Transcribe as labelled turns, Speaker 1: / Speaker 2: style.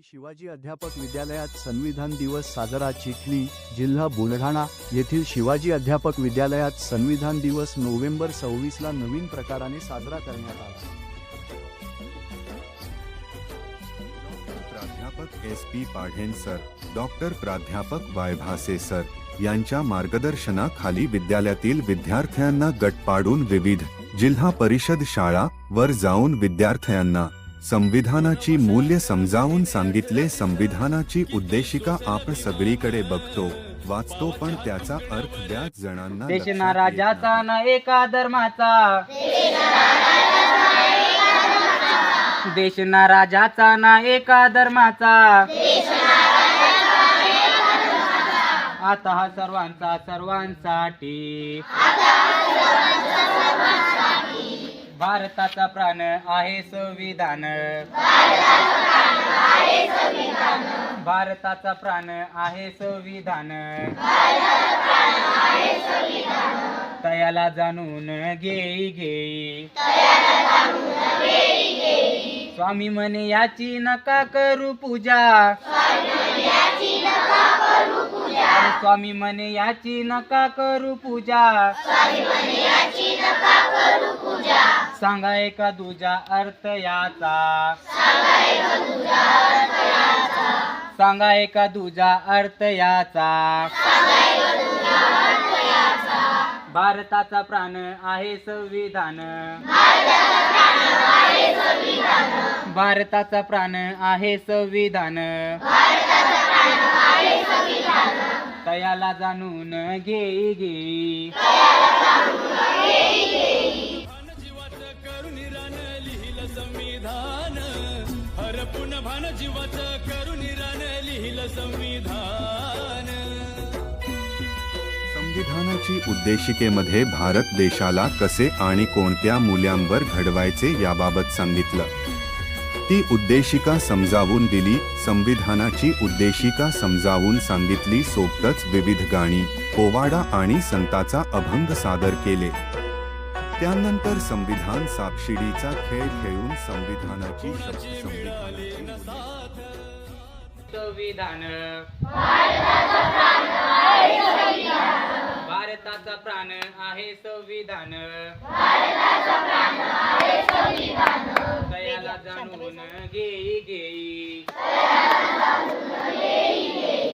Speaker 1: श्री शिवाजी अध्यापक विद्यालयात संविधान दिवस साजरा चिखली जिल्हा बुलढाणा येथील शिवाजी अध्यापक विद्यालयात संविधान दिवस नोव्हेंबर सव्वीसला नवीन प्रकाराने साजरा करण्यात आला.
Speaker 2: प्राध्यापक S P Padhen sir doctor प्राध्यापक वाय भासे सर यांच्या मार्गदर्शनाखाली विद्यालयातील विद्यार्थ्यांना गट पाडून विविध जिल्हा परिषद शाळा वर जाऊन विद्यार्थ्यांना संविधानाची मूल्य समजावून सांगितले संविधानाची उद्देशिका आपण सगळीकडे बघतो वाचतो पण त्याचा अर्थ बऱ्याच जणांना
Speaker 3: देश ना राजाचा. ना एका धर्माचा. देश ना राजाचा ना एका धर्माचा. आता हा सर्वांचा सर्वांसाठी. भारताचा प्राण आहे संविधान. भारताचा प्राण आहे संविधान. तयाला जाणून घेई घेई. स्वामी म्हणे याची नका करू पूजा. स्वामी म्हणे याची नका करू पूजा. सांगा एका दुजा अर्थ याचा. सांगा एका दुजा अर्थ याचा. भारताचा प्राण आहे संविधान. भारताचा प्राण आहे संविधान. तयाला जाणून घेई घेई
Speaker 4: जीवाचं रान लिहिलं संविधान. हरपून भान जीवाचं करून रान लिहिलं संविधान.
Speaker 2: संविधानाची उद्देशिकेमध्ये भारत देशाला कसे आणि कोणत्या मूल्यांवर घडवायचे याबाबत सांगितलं. ती उद्देशिका समजावून दिली संविधानाची उद्देशिका समजावून सांगितली सोबतच विविध गाणी पोवाडा आणि संताचा अभंग सादर केले. त्यानंतर संविधान सापशिडीचा खेळ खेळून संविधानाची शब्द
Speaker 3: संविधान. भारताचा प्राण आहे संविधान. दयाला जाणून घेई घेई.